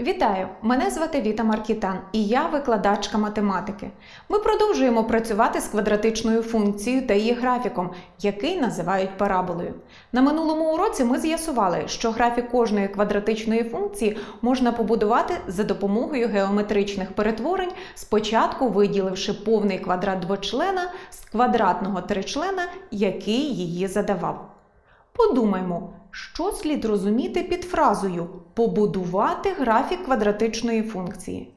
Вітаю! Мене звати Віта Маркітан і я викладачка математики. Ми продовжуємо працювати з квадратичною функцією та її графіком, який називають параболою. На минулому уроці ми з'ясували, що графік кожної квадратичної функції можна побудувати за допомогою геометричних перетворень, спочатку виділивши повний квадрат двочлена з квадратного тричлена, який її задавав. Подумаймо, що слід розуміти під фразою побудувати графік квадратичної функції.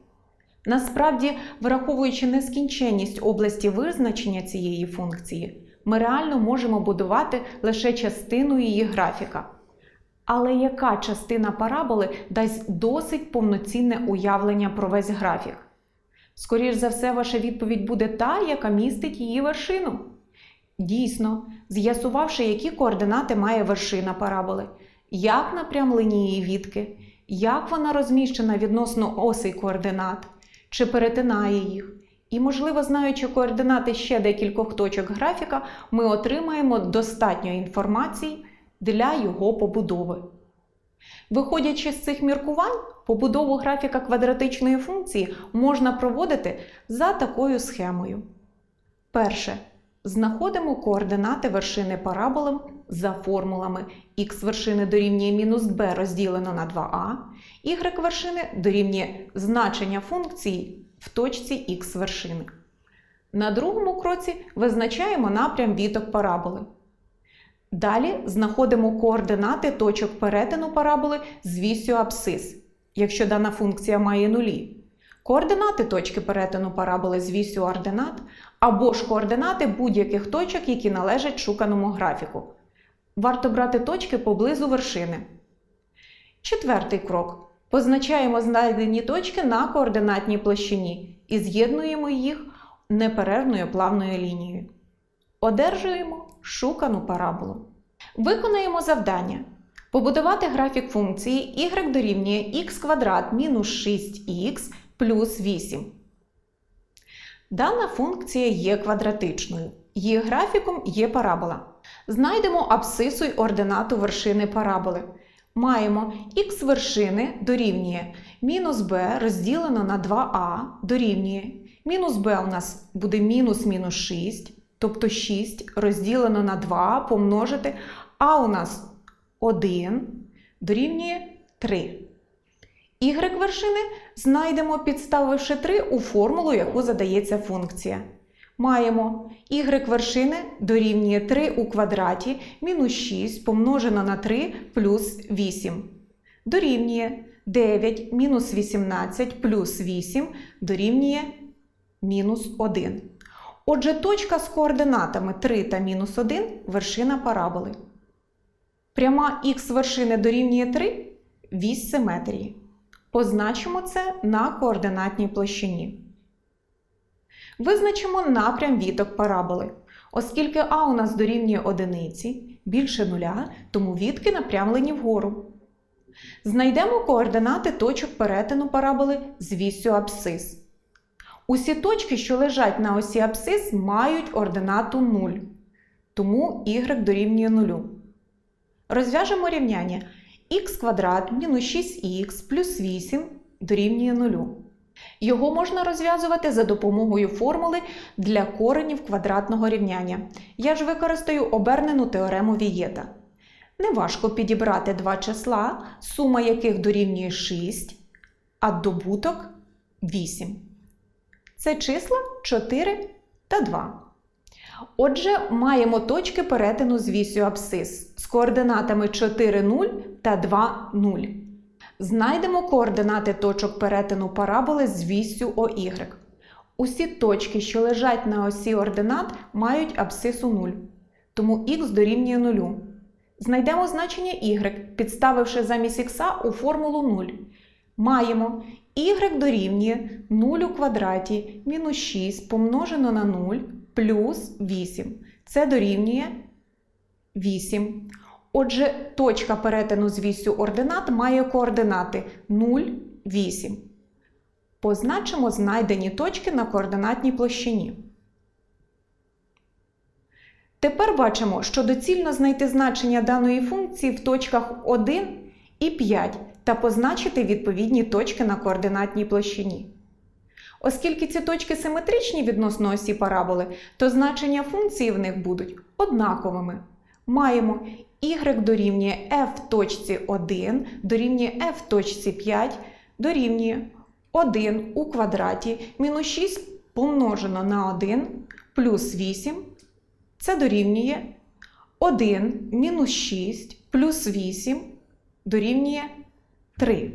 Насправді, враховуючи нескінченність області визначення цієї функції, ми реально можемо будувати лише частину її графіка. Але яка частина параболи дасть досить повноцінне уявлення про весь графік? Скоріш за все, ваша відповідь буде та, яка містить її вершину. Дійсно, з'ясувавши, які координати має вершина параболи, як напрям лінії відки, як вона розміщена відносно осей координат, чи перетинає їх, і, можливо, знаючи координати ще декількох точок графіка, ми отримаємо достатньо інформації для його побудови. Виходячи з цих міркувань, побудову графіка квадратичної функції можна проводити за такою схемою. Перше. Знаходимо координати вершини параболи за формулами х вершини дорівнює мінус b розділено на 2а, y вершини дорівнює значення функції в точці х вершини. На другому кроці визначаємо напрям віток параболи. Далі знаходимо координати точок перетину параболи з вісю абсцис, якщо дана функція має нулі. Координати точки перетину параболи з вісю ординат або ж координати будь-яких точок, які належать шуканому графіку. Варто брати точки поблизу вершини. Четвертий крок. Позначаємо знайдені точки на координатній площині і з'єднуємо їх неперервною плавною лінією. Одержуємо шукану параболу. Виконаємо завдання. Побудувати графік функції y дорівнює х квадрат мінус 6х плюс 8. Дана функція є квадратичною. Її графіком є парабола. Знайдемо абсцису й ординату вершини параболи. Маємо х вершини дорівнює мінус b розділено на 2а дорівнює. Мінус b у нас буде мінус мінус 6, тобто 6 розділено на 2 помножити, а у нас 1 дорівнює 3. Y вершини знайдемо, підставивши 3 у формулу, яку задається функція. Маємо y вершини дорівнює 3 у квадраті мінус 6 помножено на 3 плюс 8. Дорівнює 9 мінус 18 плюс 8 дорівнює мінус 1. Отже, точка з координатами 3 та мінус 1 вершина параболи. Пряма х вершини дорівнює 3 вісь симетрії. Позначимо це на координатній площині. Визначимо напрям віток параболи. Оскільки А у нас дорівнює одиниці, більше нуля, тому вітки напрямлені вгору. Знайдемо координати точок перетину параболи з вісю абсцис. Усі точки, що лежать на осі абсцис, мають ординату 0, тому y дорівнює 0. Розв'яжемо рівняння х квадрат мінус 6х плюс 8 дорівнює 0. Його можна розв'язувати за допомогою формули для коренів квадратного рівняння. Я ж використаю обернену теорему Вієта. Неважко підібрати два числа, сума яких дорівнює 6, а добуток 8. Це числа 4 та 2. Отже, маємо точки перетину з вісю абсцис з координатами 4, 0 та 2, 0. Знайдемо координати точок перетину параболи з вісю ОY. Усі точки, що лежать на осі ординат, мають абсцису 0, тому х дорівнює 0. Знайдемо значення y, підставивши замість х у формулу 0. Маємо y дорівнює 0 у квадраті мінус 6 помножено на 0 плюс 8. Це дорівнює 8. Отже, точка перетину з вісю ординат має координати 0, 8. Позначимо знайдені точки на координатній площині. Тепер бачимо, що доцільно знайти значення даної функції в точках 1 і 5, та позначити відповідні точки на координатній площині. Оскільки ці точки симетричні відносно осі параболи, то значення функції в них будуть однаковими. Маємо y дорівнює f точці 1 дорівнює f точці 5 дорівнює 1 у квадраті мінус 6 помножено на 1 плюс 8 це дорівнює 1 мінус 6 плюс 8 дорівнює 3.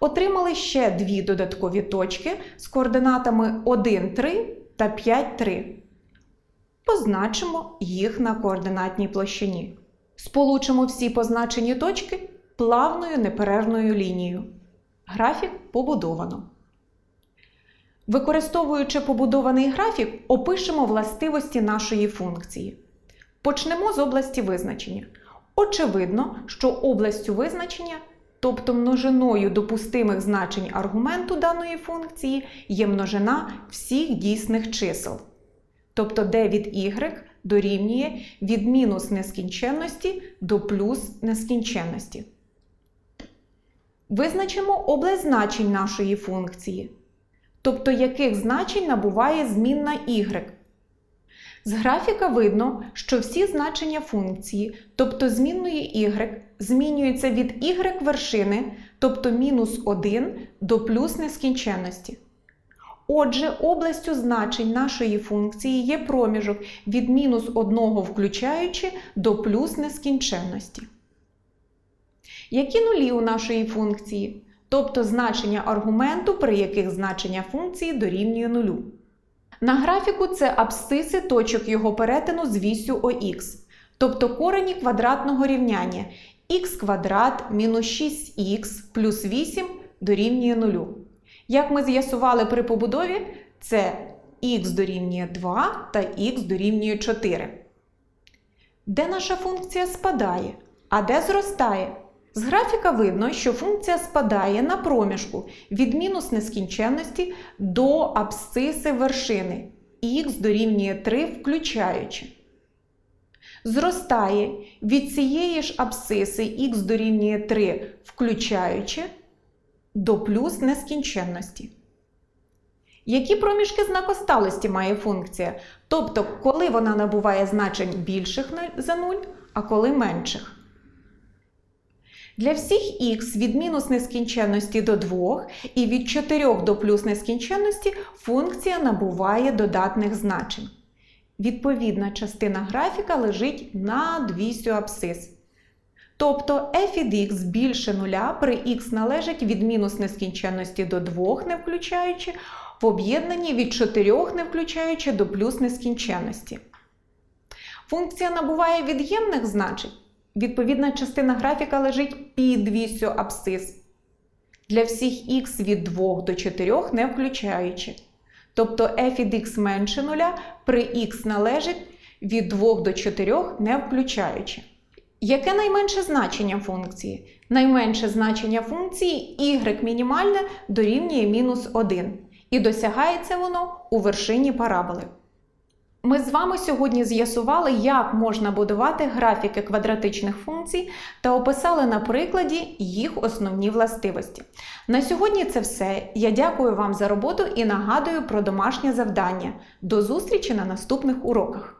Отримали ще дві додаткові точки з координатами 1, 3 та 5, 3. Позначимо їх на координатній площині. Сполучимо всі позначені точки плавною неперервною лінією. Графік побудовано. Використовуючи побудований графік, опишемо властивості нашої функції. Почнемо з області визначення. Очевидно, що областю визначення, тобто множиною допустимих значень аргументу даної функції, є множина всіх дійсних чисел. Тобто d від y дорівнює від мінус нескінченності до плюс нескінченності. Визначимо область значень нашої функції, тобто яких значень набуває змінна y. З графіка видно, що всі значення функції, тобто змінної y, змінюються від y вершини, тобто мінус 1 до плюс нескінченності. Отже, областю значень нашої функції є проміжок від мінус 1 включаючи до плюс нескінченності. Які нулі у нашої функції, тобто значення аргументу, при яких значення функції дорівнює нулю. На графіку це абсциси точок його перетину з вісю ОХ, тобто корені квадратного рівняння х квадрат мінус 6х плюс 8 дорівнює нулю. Як ми з'ясували при побудові, це х дорівнює 2 та х дорівнює 4. Де наша функція спадає, а де зростає? З графіка видно, що функція спадає на проміжку від мінус нескінченності до абсциси вершини х дорівнює 3 включаючи. Зростає від цієї ж абсциси х дорівнює 3 включаючи до плюс нескінченності. Які проміжки знакосталості має функція? Тобто, коли вона набуває значень більших за 0, а коли менших. Для всіх х від мінус нескінченності до 2 і від 4 до плюс нескінченності функція набуває додатних значень. Відповідна частина графіка лежить над вісю абсцис. Тобто f від x більше нуля при x належить від мінус нескінченності до 2 не включаючи, в об'єднанні від 4 не включаючи до плюс нескінченності. Функція набуває від'ємних значень. Відповідна частина графіка лежить під вісю абсцис. Для всіх х від 2 до 4 не включаючи. Тобто f від x менше нуля при x належить від 2 до 4 не включаючи. Яке найменше значення функції? Найменше значення функції y мінімальне дорівнює мінус 1. І досягається воно у вершині параболи. Ми з вами сьогодні з'ясували, як можна будувати графіки квадратичних функцій та описали на прикладі їх основні властивості. На сьогодні це все. Я дякую вам за роботу і нагадую про домашнє завдання. До зустрічі на наступних уроках!